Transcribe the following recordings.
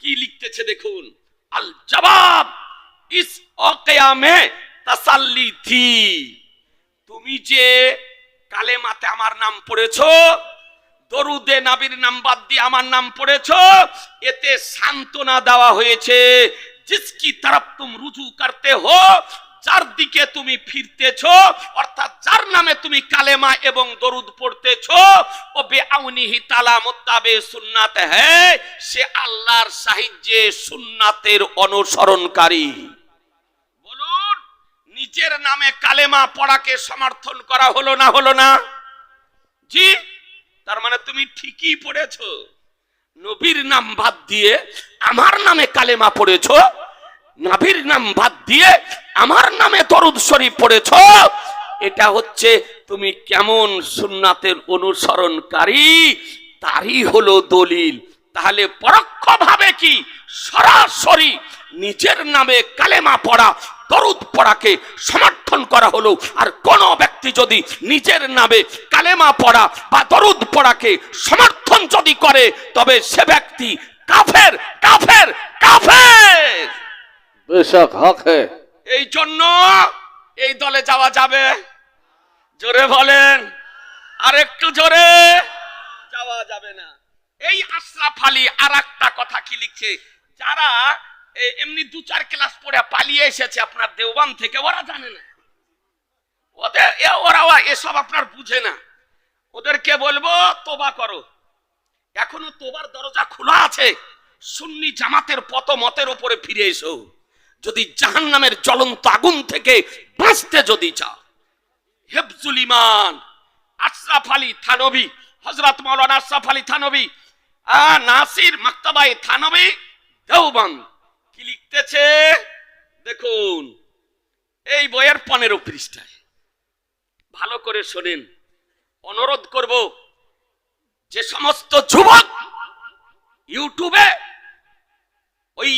কি লিখতেছে দেখুন? আল জবাব ইস অকেয়ামে তাসাল্লি থি তুমি যে কালেমাতে আমার নাম পড়েছো, দরুদে নাবির নাম বাদ দিয়ে আমার নাম পড়েছো, এতে সান্ত্বনা দেওয়া হয়েছে, জিসকি তরফ তুম রুজু করতে হো যার দিকে তুমি ফিরতেছ, অর্থাৎ যার নামে তুমি কালেমা এবং দরুদ পড়তেছ, ও বেআউনিহি তালা মুত্তাবে সুন্নাত হ্যায় সে আল্লাহর সাহায্যে সুন্নাতের অনুসরণকারী। বলুন, নিজের নামে কালেমা পড়াকে সমর্থন করা হলো না হলো না? জি, তার মানে তুমি ঠিকই পড়েছো। নবীর নাম বাদ দিয়ে আমার নামে কালেমা পড়েছো নবীর নাম বাদ দিয়ে আমার নামে দরুদ শরীফ পড়েছ। এটা হচ্ছে তুমি কেমন সুন্নাতের অনুসরণকারী, তারই হলো দলিল। তাহলে পরোক্ষভাবে কি? সরাসরি নিজের নামে কালেমা পড়া, দরুদ পড়াকে সমর্থন করা হলো। আর কোন ব্যক্তি যদি নিজের নামে কালেমা পড়া বা দরুদ পড়াকে সমর্থন যদি করে, তবে সে ব্যক্তি কাফের কাফের কাফের! এই জন্য এই দলে যাওয়া যাবে। জোরে বলেন আর একটু জোরে। যাওয়া যাবে না। এই আশরাফ আলী আর কথা কি লিখছে? যারা এমনি দু চার ক্লাস পড়ে পালিয়ে এসেছে আপনার দেওবান থেকে, ওরা জানে না। ওদের ওরা এসব আপনার বুঝে না। ওদেরকে বলব, তোবা করো। এখনও তোবার দরজা খোলা আছে। সুন্নি জামাতের পত মতের ওপরে ফিরে এসো। যদি জাহান নামের জ্বলন্ত আগুন থেকে বাঁচতে যদি চাও। হেফজুল ইমান আশরাফ আলী থানবী হজরত মৌলানা আশরাফ আলী থানবী নাসির মাক্তাবাই থানবী দেওবন্দ কি লিখতেছে? দেখুন, এই বইয়ের পনেরো পৃষ্ঠায়। ভালো করে শোনেন, অনুরোধ করব, যে সমস্ত যুবক ইউটিউবে ওই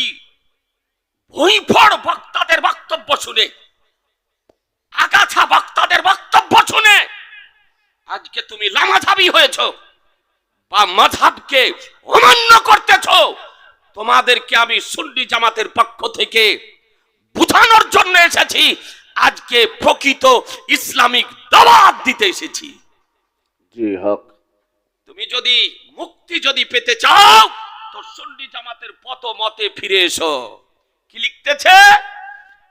উইফড় বক্তাদের বক্তব্য শুনে আগাছা বক্তাদের বক্তব্য শুনে আজকে তুমি লামাঝাবি হয়েছ বা মাঝাবকে অমান্য করতেছ তোমাদেরকে আমি সুন্নি জামাতের পক্ষ থেকে বুঝানোর জন্য এসেছি। আজকে প্রকৃত ইসলামিক দাওয়াত দিতে এসেছি। জি হক। তুমি যদি মুক্তি যদি পেতে চাও তো সুন্নি জামাতের পথ মতে ফিরে এসো। কি লিখতেছে?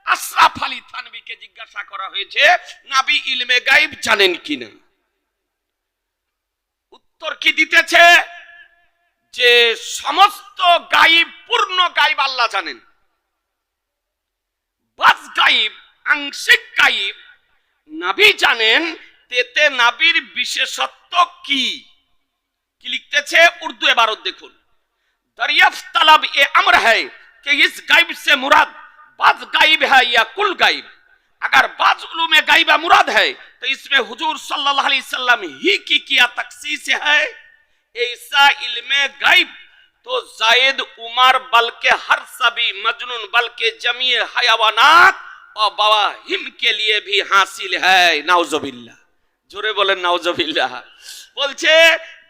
আশরাফ আলী থানবিকে জিজ্ঞাসা করা হয়েছে, নাবি ইলমে গাইব জানেন কিনা? উত্তর কি দিতেছে? যে সমস্ত গাইব পূর্ণ গাইব আল্লাহ জানেন। বাস গাইব আংশিক গাইব নাবি জানেন, তেতে নাবির বিশেষত্ব কি? কি লিখতেছে? উর্দু এবারও দেখুন। দরিয়ফ তালাব এ আমর হ্যায়। कि इस गायब से मुराद बाज गायब है या कुल गायब अगर बाज उलूम गायब मुराद है तो इसमें हुजूर सल्लल्लाहु अलैहि वसल्लम ही की किया तखसीस है ऐसा इल्म गायब तो जायद उमर बल्कि हर सभी मजनून बल्कि जमी हयावानात और बवाहिम के लिए भी हासिल है नाउजुबिल्लाह জোরে বলেন নাউজবিল্লাহ বলছে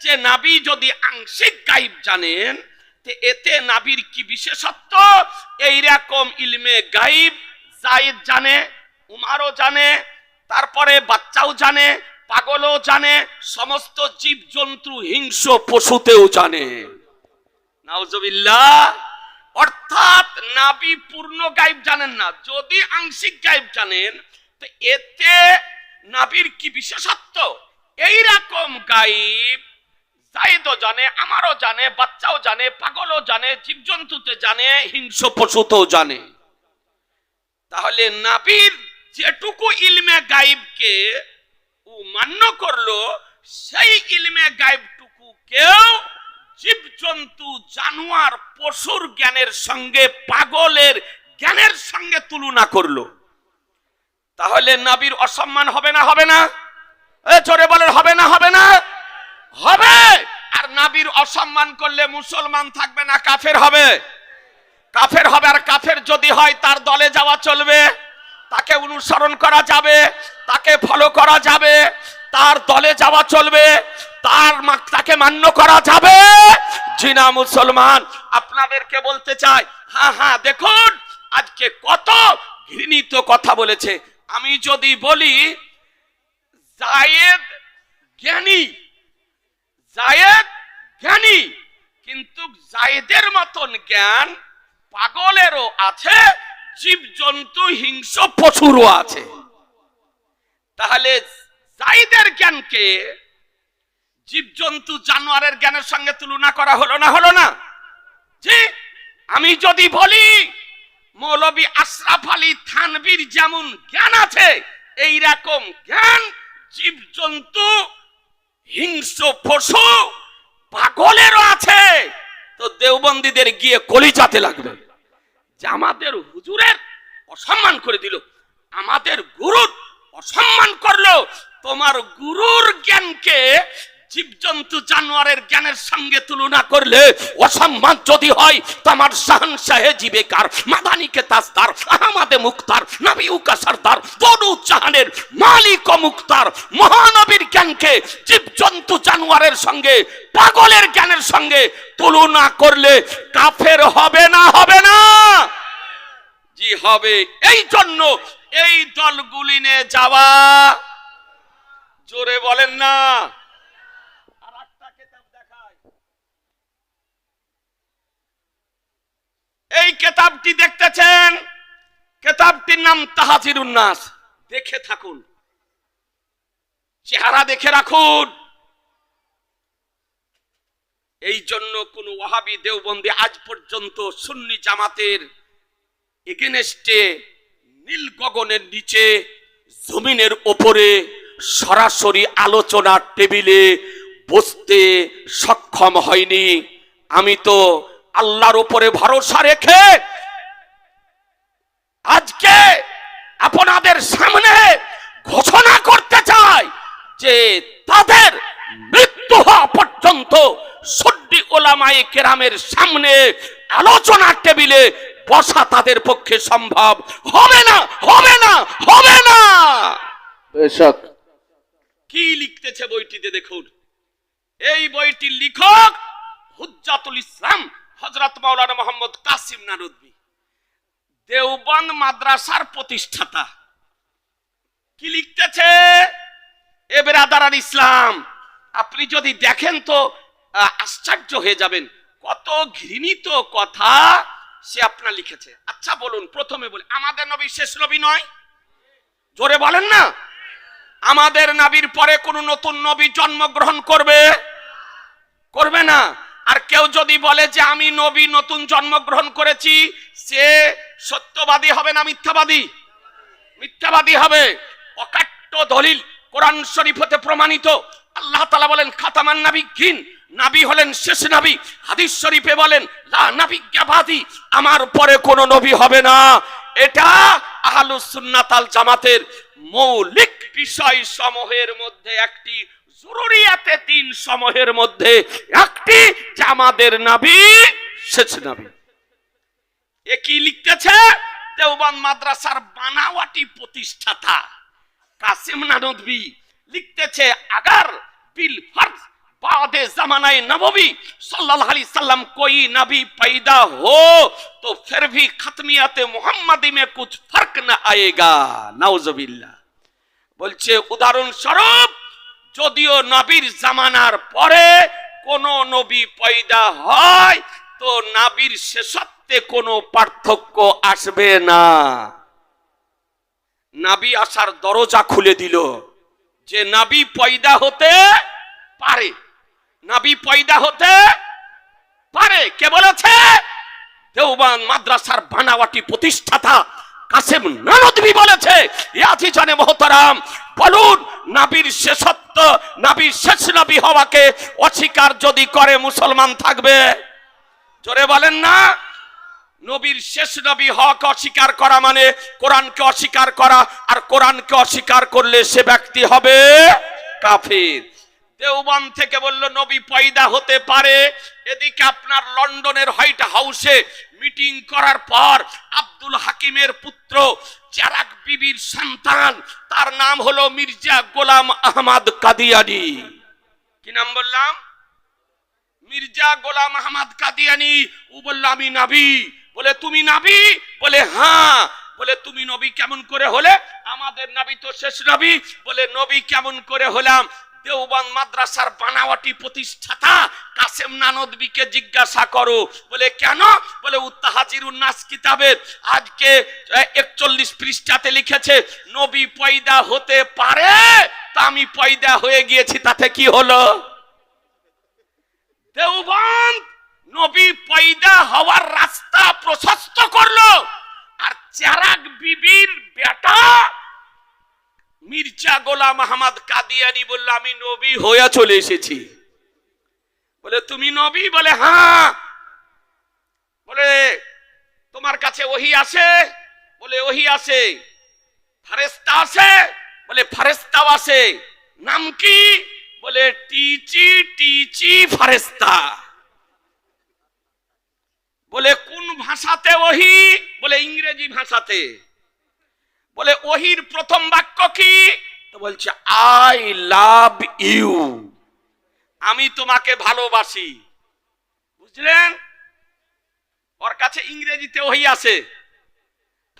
যে নাবি যদি আংশিক গাইব জানেন তে এতে নাবির কি বিশেষত্ব? এইরকম ইলমে গাইব জায়েদ জানে, উমারও জানে, তারপরে বাচ্চাও জানে, পাগলও জানে, সমস্ত জীব জন্তু হিংস্র পশুতেও জানে। নাউজবিল্লাহ, অর্থাৎ নাবি পূর্ণ গাইব জানেন না, যদি আংশিক গাইব জানেন, তো এতে নাবির কি বিশেষত্ব? এই রকম গাইব জাইদও জানে, আমারও জানে, বাচ্চাও জানে, পাগলও জানে, জীবজন্তুতে জানে, হিংস্র পশুতেও জানে। তাহলে নাবির যেটুকু ইলমে গাইবকে ও মান্য করল, সেই ইলমে গাইবটুকু কেউ জীবজন্তু, জানোয়ার, পশুর জ্ঞানের সঙ্গে, পাগলের জ্ঞানের সঙ্গে তুলনা করল। তাহলে নাবির অসম্মান হবে না হবে না? জোরে বলেন, হবে না হবে না হবে আর নাবির অসম্মান করলে মুসলমান থাকবে না, কাফের হবে। কাফের হবে আর কাফের যদি হয়, তার দলে যাওয়া চলবে। তাকে অনুসরণ করা যাবে, তাকে ফলো করা যাবে, তার দলে যাওয়া চলবে, তার তাকে মান্য করা যাবে। জিনা মুসলমান, আপনাদেরকে বলতে চাই হ্যাঁ হ্যাঁ দেখুন, আজকে কত ঘৃণিত কথা বলেছে। আমি যদি বলি, জায়েদ জ্ঞানী, জায়েদ জ্ঞানী। কিন্তু জায়েদের মতন জ্ঞান পাগলেরও আছে, জীবজন্তু, হিংস্র পশুরও আছে। তাহলে জাইদের জ্ঞানকে জীবজন্তু, জানোয়ারের জ্ঞানের সঙ্গে তুলনা করা হলো না হলো না? জি, আমি যদি বলি, মৌলবী আশরাফ আলী থানবীর যেমন জ্ঞান আছে এই রকম জ্ঞান জীবজন্তু, হিংস্র পশু পাগলেরও আছে। তো দেওবন্দিদের গিয়ে কলিজাতে লাগবে আমাদের হুজুরের অসম্মান করে দিল। আমাদের গুরুর অসম্মান করল। তোমার গুরুর জ্ঞানকে জীবজন্তু জানোয়ারের জ্ঞানের সঙ্গে তুলনা করলে অসম্মান যদি হয়, তোমার শাহন শাহে জীবেকার, মাদানিকে তাসদার আহমাদে মুক্তার নবী উকা সর্দার তনু জাহানের মালিক ও মুক্তার, মহানবীর জ্ঞানকে জীবজন্তু জানোয়ারের সঙ্গে, পাগলের জ্ঞানের সঙ্গে তুলনা করলে কাফের হবে না হবে না? জি, হবে। এই জন্য এই দলগুলি নিয়ে যাওয়া, জোরে বলেন না আর একটা কেতাব দেখাই। এই কেতাবটি দেখতেছেন? কেতাবটির নাম তাহাজির উন্নাস। দেখে থাকুন। চেহারা দেখে রাখুন। এই জন্য কোন ওয়াহাবি দেওবন্দি আজ পর্যন্ত সুন্নি জামাতের এগেনেস্টে নীল গগনের নিচে জমিনের ওপরে সরাসরি আলোচনার টেবিলে বসতে সক্ষম হয়নি। আমি তো আল্লাহর উপরে ভরসা রেখে আজকে আপনাদের সামনে ঘোষণা করতে চাই যে তাদের মৃত্যু হওয়া পর্যন্ত সড্ডি ওলামায়ে কেরামের সামনে আলোচনার টেবিলে বসা তাদের পক্ষে সম্ভব হবে না হবে না হবে না। বেশক। কি লিখতেছে বইটিতে দেখুন? এই বইটির লেখক হুজ্জাতুল ইসলাম হযরত মাওলানা মোহাম্মদ কাসিম নানুদ্বি, দেওবন্দ মাদ্রাসার প্রতিষ্ঠাতা। কি লিখতেছে? এ আল ইসলাম, আপনি যদি দেখেন তো আশ্চর্য হয়ে যাবেন। কত ঘৃণিত কথা সে আপনার লিখেছে। আচ্ছা বলুন, প্রথমে বলি, আমাদের নবী শেষ নবী নয়? জোরে বলেন না। আমাদের নাবির পরে কোন নতুন নবী জন্মগ্রহণ করবে? করবে না। আর কেউ যদি বলে যে আমি নবী, নতুন জন্মগ্রহণ করেছি, সে সত্যবাদী হবে না মিথ্যাবাদী? মিথ্যাবাদী হবে। অকাট্য দলিল কোরআন শরীফ হতে প্রমাণিত। আল্লাহ তালা বলেন, খাতামান নাবি ঘিন নাবি হলেন শেষ নাবি। হাদিস শরীফে বলেন, লা নাবি জ্ঞাবাদি আমার পরে কোন নবী হবে না। এটা আহলুস সুন্নাত আল জামাতের মৌলিক বিষয় সমূহের মধ্যে একটি জরুরিয়াতে দিন সমূহের মধ্যে একটি যে আমাদের নাবি শেষ নাবি এ কি লিখতেছে দেওবান মাদ্রাসার বানাওয়াটি প্রতিষ্ঠাতা কাসিম নানদবি লিখতেছে আগার বিল ফর্জ বাদে जमानाए नबवी सल्लल्लाहु अलैहि वसल्लम कोई नबी पैदा हो तो फिर भी खत्मियत मोहम्मदी में कुछ फर्क न आएगा नाउजुबिल्लाह বলছে উদাহরণস্বরূপ যদিও নবীর জামানার পরে কোন নবী পয়দা হয়, তো নাবির শেষত্বে কোনো পার্থক্য আসবে না। নাবি আসার দরজা খুলে দিল, যে নাবি পয়দা হতে পারে। নাবি পয়দা হতে পারে, কে বলেছে? দেওবান মাদ্রাসার বানাওয়াটি প্রতিষ্ঠাতা কাসেম নানদবি বলেছে ইয়াতি জানে মহতারাম, বলুন নাবির শেষত্ব, নাবির শেষ নবী হওয়াকে অস্বীকার যদি করে মুসলমান থাকবে? জোরে বলেন না। নবীর শেষ নবী হক অস্বীকার করা মানে কোরআনকে অস্বীকার করা, আর কোরআনকে অস্বীকার করলে সে ব্যক্তি হবে কাফির। দেওবান থেকে বলল, নবী পয়দা হতে পারে, এদিকে আপনার লন্ডনের হোয়াইট হাউসে মিটিং করার পর আব্দুল হাকিমের পুত্র চারাক বিবির সন্তান, তার নাম হলো মির্জা গোলাম আহমদ কাদিয়ানি। কি নাম বললাম? মির্জা গোলাম আহমদ কাদিয়ানি। ও বলল, আমি নাবি। বলে, তুমি নাবি? বলে হ্যাঁ। বলে, তুমি নবী কেমন করে হলে? আমাদের নবী তো শেষ নবী। বলে, নবী কেমন করে হলাম? দেওবান মাদ্রাসার বানাওয়াটি প্রতিষ্ঠাতা কাসেম নানদবিকে জিজ্ঞাসা করো। বলে, কেন? বলে উত্তাহাজির উন্নাস কিতাবের আজকে একচল্লিশ পৃষ্ঠাতে লিখেছে, নবী পয়দা হতে পারে, তা আমি পয়দা হয়ে গিয়েছি, তাতে কি হলো? দেওবান নবী পয়দা হওয়ার রাস্তা প্রশস্ত করল, আর চেরাগ বিবির বেটা মির্জা গোলাম আহমদ কাদিয়ানি বলল, আমি নবী হয়ে চলে এসেছি। বলে, তুমি নবী? বলে হ্যাঁ। বলে, তোমার কাছে ওহি আছে? বলে, ওহি আছে। ফারেস্তা আছে? বলে ফারেস্তাও আছে। নাম কি? বলে, টিচি টিচি ফারেস্তা বলে, কোন ভাষাতে ওহি? বলে, ইংরেজি ভাষাতে। বলে, ওহির প্রথম বাক্য কি? তো বলছে, আই লাভ ইউ। আমি তোমাকে ভালোবাসি। বুঝলেন? ওর কাছে ইংরেজিতে ওহি আছে,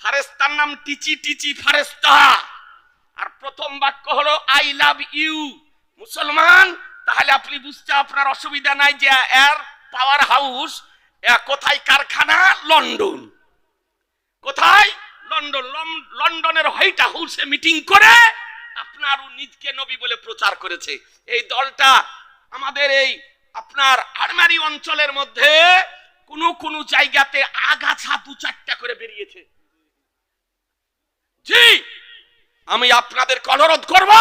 ফারেস্তার নাম টিচি টিচি ফারেস্তা। আর প্রথম বাক্য হলো, আই লাভ ইউ। মুসলমান, তাহলে আপনি বুঝতে আপনার অসুবিধা নাই যে এর পাওয়ার হাউস কোথায় কারখানা? লন্ডন। কোথায়? লন্ডন লন্ডনের হোয়াইট হাউসে মিটিং করে আপনার নিজকে নবী বলে প্রচার করেছে। এই দলটা আমাদের এই আপনার আরমারি অঞ্চলের মধ্যে কোনো কোনো জায়গাতে আগাছা দু চারটা করে বেরিয়েছে। জি, আমি আপনাদের অনুরোধ করব।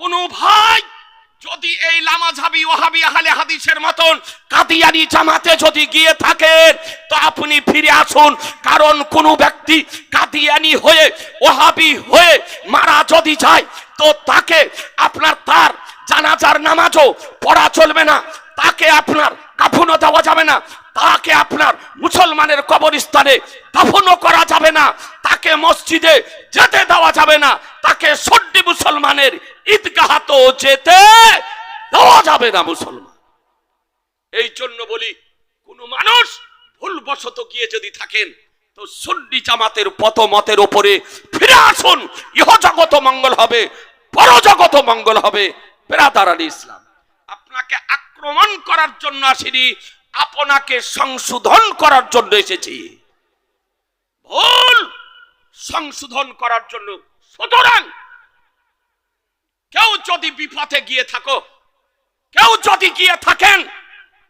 কোন ভাই যদি এই লামাঝাবি ওহাবি আহলে হাদিসের মতন কাদিয়ানি জামাতে যদি গিয়ে থাকেন তো আপনি ফিরে আসুন। কারণ কোন ব্যক্তি কাদিয়ানি হয়ে ওহাবি হয়ে মারা যদি যায়, তো তাকে আপনার তার জানাজার নামাজও পড়া চলবে না। তাকে আপনার কাফনও দেওয়া যাবে না। তাকে আপনার মুসলমানের কবরস্থানে দাফনও করা যাবে না। তাকে মসজিদে যেতে দেওয়া যাবে না। তাকে সর্দি মুসলমানের ঈদগাহাতো যেতে দেওয়া যাবে না মুসলমান। এই জন্য বলি, কোন মানুষ ভুলবশত গিয়ে যদি থাকেন, তো সুন্নি জামাতের পথমতের ওপরে ফিরে আসুন। ইহ জগত মঙ্গল হবে বড় জগত মঙ্গল হবে, বেরাদার আলী ইসলাম। আপনাকে আক্রমণ করার জন্য আসিনি, আপনাকে সংশোধন করার জন্য এসেছি। ভুল সংশোধন করার জন্য। সুতরাং কেউ যদি বিপথে গিয়ে থাকো, কেউ যদি গিয়ে থাকেন,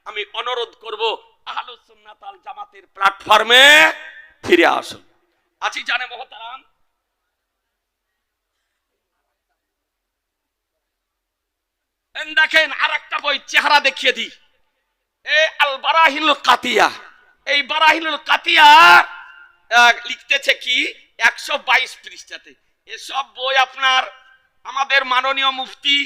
আমি অনুরোধ করব আহলুসুন্নাত জামাতের প্ল্যাটফর্মে ফিরে আসুন। আছি জানে মহতারাম দেখেন আর একটা বই চেহারা দেখিয়ে দিই। এ আল বারাহিল কাতিয়া। এই বারাহিল কাতিয়া লিখতেছে কি? একশো বাইশ পৃষ্ঠাতে। এসব বই আপনার আমাদের মাননীয় মুফতি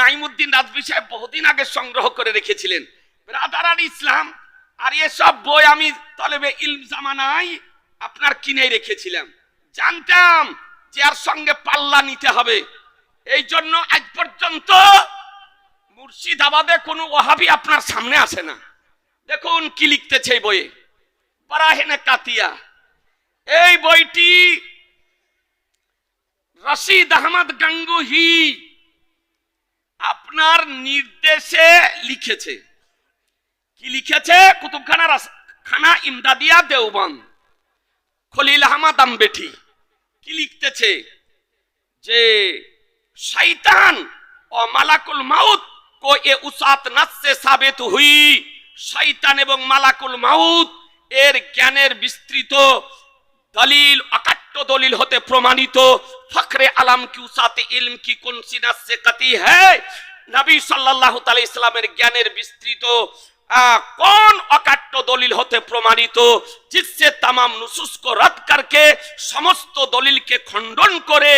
নাইমুদ্দিন রাজবি সাহেব বহুদিন আগে সংগ্রহ করে রেখেছিলেন। রাদারার ইসলাম, আর এসব বই আমি তলেবে ইলম জামানায় আপনার কিনে রেখেছিলাম। জানতাম যে আর সঙ্গে পাল্লা নিতে হবে। এই জন্য আজ পর্যন্ত মুর্শিদাবাদে কোনো ওহাবি আপনার সামনে আসে না। দেখুন কি লিখতেছে এই বইয়ে। বারাহেনে কাতিয়া। এই বইটি রশিদ আহমদ গাঙ্গুহি আপনার নির্দেশে লিখেছে। কি লিখেছে? কুতুবখানা খানা ইমদাদিয়া দেওবান খলিল আহমদ আম্বেঠি। কি লিখতেছে? যে শৈতান ও মালাকুল মাউত কো এ উসাত নাসে সাবেত হুই। শৈতান এবং মালাকুল মাউত এর জ্ঞানের বিস্তৃত দলিল, অকাট্য দলিল হতে প্রমাণিত। ফখরে আলাম কি উসাতে ইলম কি কোন সিনা সে কতি হ্যায় নবী সাল্লাল্লাহু তাআলা ইসলামের জ্ঞানের বিস্তৃত কোন অকাট্য দলিল হতে প্রমাণিত জিসে তামাম নুসুসকো রদ করকে সমস্ত দলিলকে খণ্ডন করে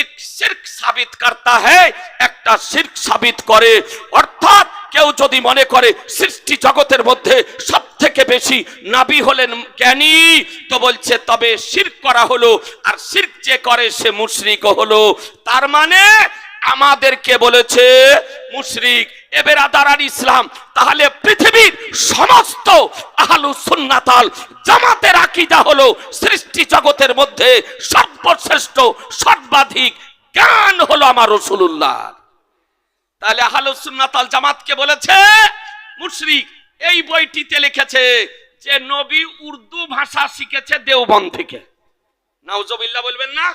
এক শির্ক সাবিত করতা হ্যায় একটা শির্ক সাবিত করে। অর্থাৎ কেউ যদি মনে করে সৃষ্টি জগতের মধ্যে সব থেকে বেশি নাবি হলেন জ্ঞানী, তো বলছে, তবে শির করা হলো, আর শির যে করে সে মুশরিক হলো। তার মানে আমাদেরকে বলেছে, মুশরিক, এবার আদারার ইসলাম, তাহলে পৃথিবীর সমস্ত আহলু সুন্নাতাল জামাতের আকীদা হলো সৃষ্টি জগতের মধ্যে সর্বশ্রেষ্ঠ, সর্বাধিক জ্ঞান হলো আমার রসুল্লাহ তাহলে আহলু সুন্নাতাল জামাতকে বলেছে, মুশরিক, এই বইটিতে লিখেছে যে নবী উর্দু ভাষা শিখেছে দেওবন থেকে। নাউজবিল্লাহ বলবেন না?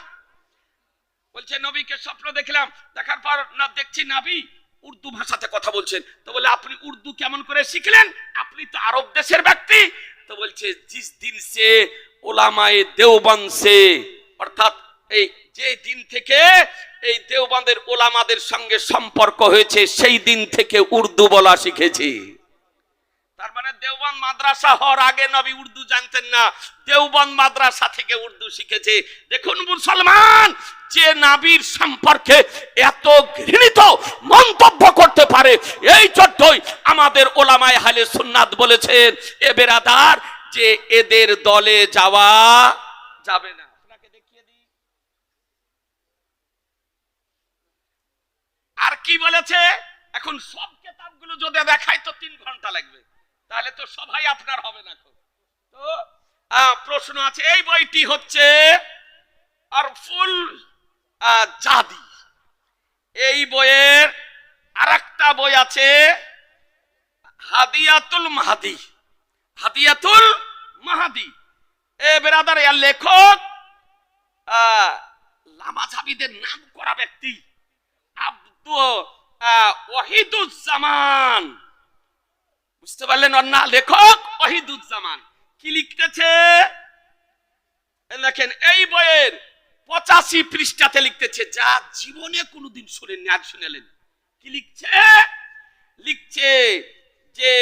বলছে, নবীকে স্বপ্ন দেখলাম, দেখার পর না, দেখছি নাবি উর্দু ভাষাতে কথা বলছেন। তো বলে, আপনি উর্দু কেমন করে শিখলেন? আপনি তো আরব দেশের ব্যক্তি। তো বলছে, জিস দিন সে ওলামায়ে দেওবন্দ সে, অর্থাৎ এই যে দিন থেকে এই দেওবন্দের ওলামাদের সঙ্গে সম্পর্ক হয়েছে, সেই দিন থেকে উর্দু বলা শিখেছি। তার মানে দেওবন্দ মাদ্রাসা হওয়ার আগে নবী উর্দু জানতেন না, দেওবন্দ মাদ্রাসা থেকে উর্দু শিখেছে। দেখুন মুসলমান, যে নাবির সম্পর্কে এত ঘৃণিত মন্তব্য করতে পারে, এই জন্যই আমাদের ওলামায় হালে সুন্নাত বলেছেন, এ বেরাদার, যে এদের দলে যাওয়া যাবে না আপনাকে দেখিয়ে দিই আর কি বলেছে? এখন সব কেতাবগুলো যদি দেখাই তো তিন ঘণ্টা লাগবে। তাহলে তো সবাই আপনার হবে না। তো প্রশ্ন আছে, এই বইটি হচ্ছে আর ফুল জাদি এই বইয়ের আরেকটা বই আছে, হাদিয়াতুল মাহাদি। হাদিয়াতুল মাহাদি। এ বেরাদার লেখক লামাঝাবিদের নাম করা ব্যক্তি। আব্দু আহ, ওয়াহিদুজ্জামান। বুঝতে পারলেন ওর লেখক ওয়াহিদুজ্জামান। কি লিখতেছে? দেখেন এই বইয়ের পঁচাশি পৃষ্ঠাতে লিখতেছে যা জীবনে কোনোদিন শুনেননি আজ শুনেলেন। কি লিখছে? লিখছে যে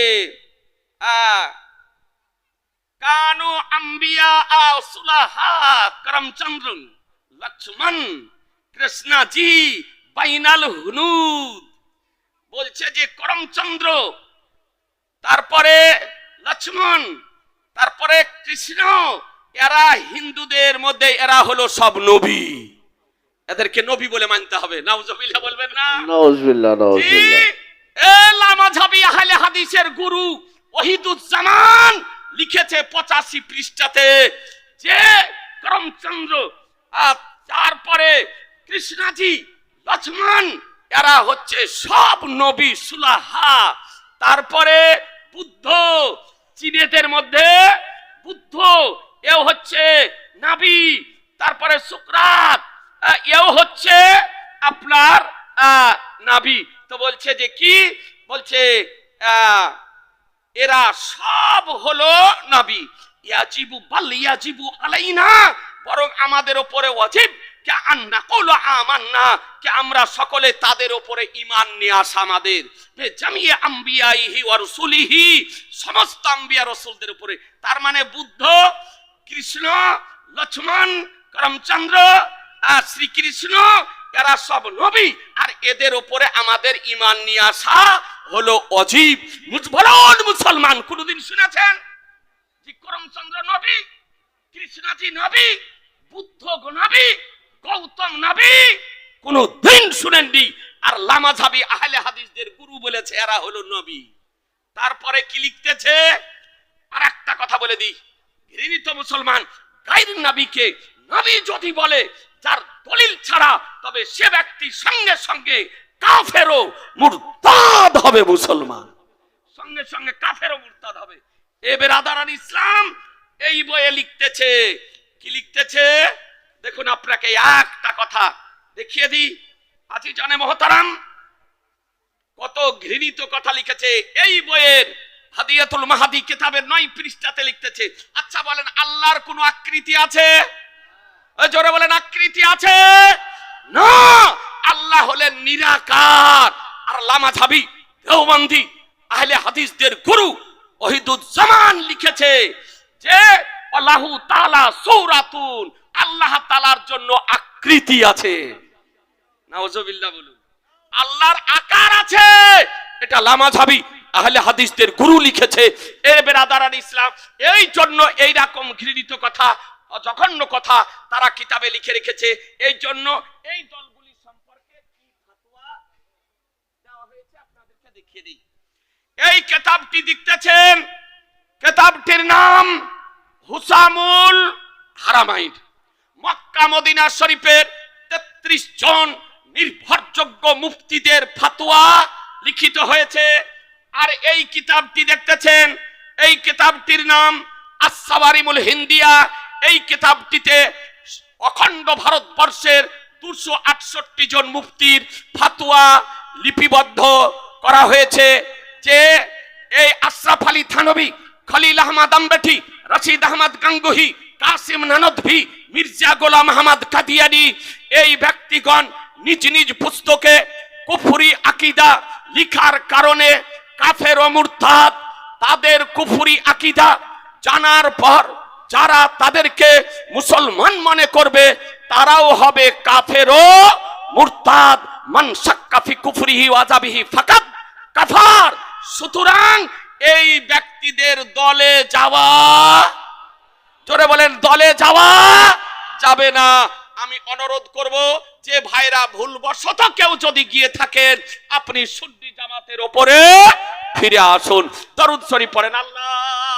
কানু আম্বিয়া সুলাহা করমচন্দ্রন লক্ষ্মণ কৃষ্ণাজি বাইনাল হুনুদ। বলছে যে করমচন্দ্র তারপরে লক্ষ্মণ তারপরে কৃষ্ণ এরা হিন্দুদের মধ্যে এরা হলো সব নবী। এদেরকে নবী বলে মানতে হবে। নাউজবিল্লাহ বলবেন না? নওয়াজবিল্লাহ নওয়াজবিল্লাহ এ লামাঝাবি আহলে হাদিসের গুরু ওহিদুজ্জামান লিখেছে পঁচাশি পৃষ্ঠাতে যে করমচন্দ্র আর তারপরে কৃষ্ণাজি লক্ষ্মণ এরা হচ্ছে সব নবী সুলাহা। তারপরে বুদ্ধ, চীনেদের মধ্যে বুদ্ধ, এও হচ্ছে নাবি, তারপরে সুকরাত এও হচ্ছে আপনার নাবি। তো বলছে যে কি? বলছে এরা সব হলো নবী। ইয়াজিবু বাল ইয়াজিবু আলাইনা, বরং আমাদের উপরে ওয়াজিব কে আন্না কৌল আমান্না, কে আমরা সকলে তাদের উপরে ইমান নিয়ে আসা আমাদের। জামিয়ে আম্বিয়াইহি ওয়া রসুলিহি, সমস্ত আম্বিয়া রসুলদের উপরে। তার মানে বুদ্ধ, কৃষ্ণ, লক্ষ্মণ, করমচন্দ্র আর শ্রীকৃষ্ণ, এরা সব নবী, আর এদের উপরে আমাদের ইমান নিয়ে আসা হলো অজীব। বলুন মুসলমান, কোনদিন শুনেছেন? করমচন্দ্র নবী, কৃষ্ণাজি নবী, বুদ্ধ নবী গৌতম নবী। কোন দিন শুনেননি। আর লামাঝাবি আহলে হাদিসদের গুরু বলেছে, এরা হলো নবী। তারপরে কি লিখতেছে? আর একটা কথা বলে দিই। ঘৃণিত মুসলমান, গাইর নাবিকে নবী যদি বলে, যার দলিল ছাড়া, তবে সে ব্যক্তি সঙ্গে সঙ্গে কাফেরও মুরতাদ হবে মুসলমান। সঙ্গে সঙ্গে কাফেরও মুরতাদ হবে। এ বেরাদারান ইসলাম, এই বইয়ে লিখতেছে। কি লিখতেছে? দেখুন আপনাকে একটা কথা দেখিয়ে দিই। আজি জানে মহতারাম, কত ঘৃণিত কথা লিখেছে। এই বইয়ের হাদিয়াতুল মাহাদি কিতাবের নয় পৃষ্ঠাতে লিখতেছে। আচ্ছা বলেন, আল্লাহর কোনো আকৃতি আছে? জোরে বলেন, আকৃতি আছে? না! আল্লাহ হলেন নিরাকার আর লামা ঝাবি দেওবন্দি আহলে হাদিসদের গুরু ওহিদুজ্জামান লিখেছে যে আল্লাহু তাআলা সূরাতুন আল্লাহ তাআলার জন্য আকৃতি আছে। আল্লাহর আকার আছে। এটা লামাঝাবি আহলে হাদিসদের গুরু লিখেছে। এর বেরাদারান ইসলাম, এই জন্য এই রকম ঘৃণিত কথা জঘন্য কথা তারা কিতাবে লিখে রেখেছে। এই জন্য এই দলগুলি সম্পর্কে কি দেওয়া হয়েছে আপনাদেরকে দেখিয়ে দিই। এই কেতাবটি দেখতেছেন কেতাবটির নাম হুসামুল হারামাইন। মক্কা মদিনা শরীফের তেত্রিশ জন নির্ভরযোগ্য মুফতিদের ফাতোয়া লিখিত হয়েছে। আর এই কিতাবটি দেখতেছেন, এই কিতাবটির নাম আসাবারিমুল হিন্দিয়া। এই কিতাবটিতে অখণ্ড ভারতবর্ষের দুশো আটষট্টি জন মুফতির ফাতোয়া লিপিবদ্ধ করা হয়েছে যে এই আশরাফ আলী থানবী খলিল আহমদ আম্বেঠি, রশিদ আহমদ গাঙ্গুহি কাসিম নানদভি মির্জা গোলাম আহমদ কাদিয়ানি, এই ব্যক্তিগণ নিজ নিজ পুস্তকে কুফুরি আকিদা লিখার কারণে কাফের ও তাদের কুফুরি আকিদা জানার পর যারা তাদেরকে মুসলমান মনে করবে, তারাও হবে কাফের ও মুরতাদ। মান শাক্কাফি কুফরিহি ওয়াজাবিহি ফাকাত কাফার। সুতরাং এই ব্যক্তিদের দলে যাওয়া জোরে বলেন, দলে যাওয়া যাবে না। আমি অনুরোধ করব যে ভাইরা ভুলবশত কেউ যদি গিয়ে থাকেন, আপনি সুন্নি জামাতের ওপরে ফিরে আসুন। দরুদ শরীফ পড়েন, আল্লাহ।